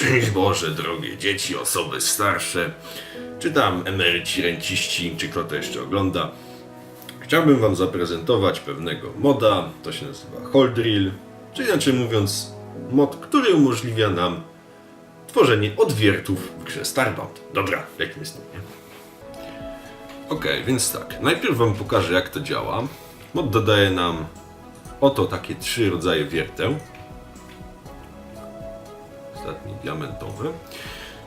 Szczęść Boże, drogie dzieci, osoby starsze, czy tam emeryci, renciści, czy kto to jeszcze ogląda. Chciałbym Wam zaprezentować pewnego moda, to się nazywa Holdrill, czy inaczej mówiąc, mod, który umożliwia nam tworzenie odwiertów w grze Starbound. Dobra, lecimy z tym, nie? Okej, więc tak, najpierw Wam pokażę jak to działa. Mod dodaje nam oto takie trzy rodzaje wierteł. Ostatni diamentowy.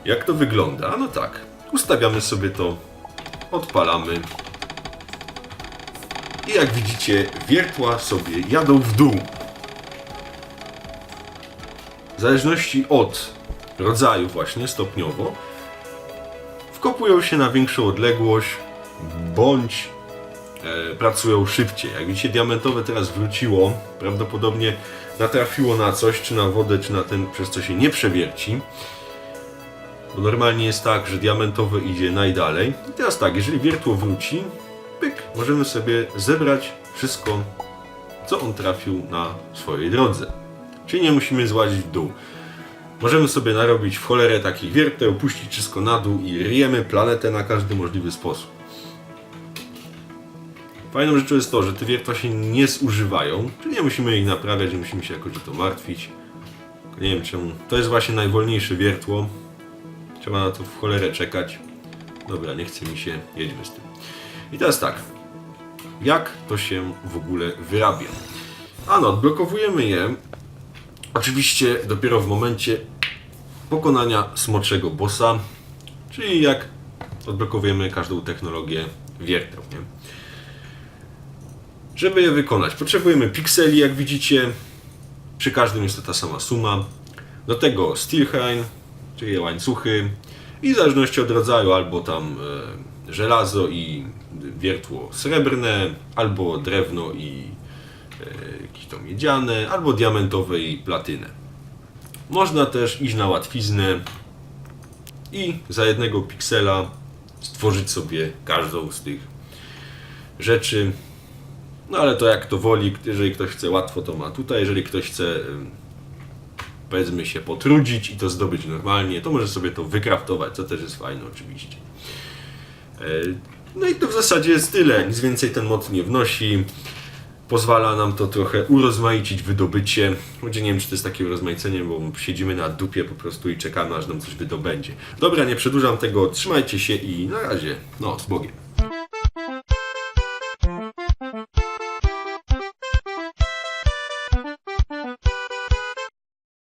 Jak to wygląda? No tak, ustawiamy sobie to, odpalamy. I jak widzicie, wiertła sobie jadą w dół. W zależności od rodzaju właśnie stopniowo wkopują się na większą odległość bądź pracują szybciej. Jak widzicie, diamentowe teraz wróciło, prawdopodobnie natrafiło na coś, czy na wodę, czy na ten, przez co się nie przewierci. Bo normalnie jest tak, że diamentowe idzie najdalej. I teraz tak, jeżeli wiertło wróci, pyk, możemy sobie zebrać wszystko, co on trafił na swojej drodze. Czyli nie musimy złazić w dół. Możemy sobie narobić w cholerę takich wierteł, puścić wszystko na dół i ryjemy planetę na każdy możliwy sposób. Fajną rzeczą jest to, że te wiertła się nie zużywają, czyli nie musimy ich naprawiać, nie musimy się jakoś o to martwić. Nie wiem czemu. To jest właśnie najwolniejsze wiertło. Trzeba na to w cholerę czekać. Dobra, nie chce mi się, jedźmy z tym. I teraz tak. Jak to się w ogóle wyrabia? Ano, odblokowujemy je Oczywiście dopiero w momencie pokonania smoczego bossa, czyli jak odblokowujemy każdą technologię wierteł. Nie? Żeby je wykonać, potrzebujemy pikseli, jak widzicie. Przy każdym jest to ta sama suma. Do tego Steelheim, czyli łańcuchy. I w zależności od rodzaju, albo tam e, żelazo i wiertło srebrne, albo drewno i e, jakieś to miedziane, albo diamentowe i platynę. Można też iść na łatwiznę i za jednego piksela stworzyć sobie każdą z tych rzeczy. No ale to jak to woli, jeżeli ktoś chce łatwo, to ma tutaj. Jeżeli ktoś chce powiedzmy się potrudzić i to zdobyć normalnie, to może sobie to wykraftować, co też jest fajne oczywiście. E, No i to w zasadzie jest tyle. Nic więcej ten mod nie wnosi. Pozwala nam to trochę urozmaicić wydobycie. Choć nie wiem, czy to jest takie urozmaicenie, bo siedzimy na dupie po prostu i czekamy, aż nam coś wydobędzie. Dobra, nie przedłużam tego. Trzymajcie się i na razie. No, z Bogiem.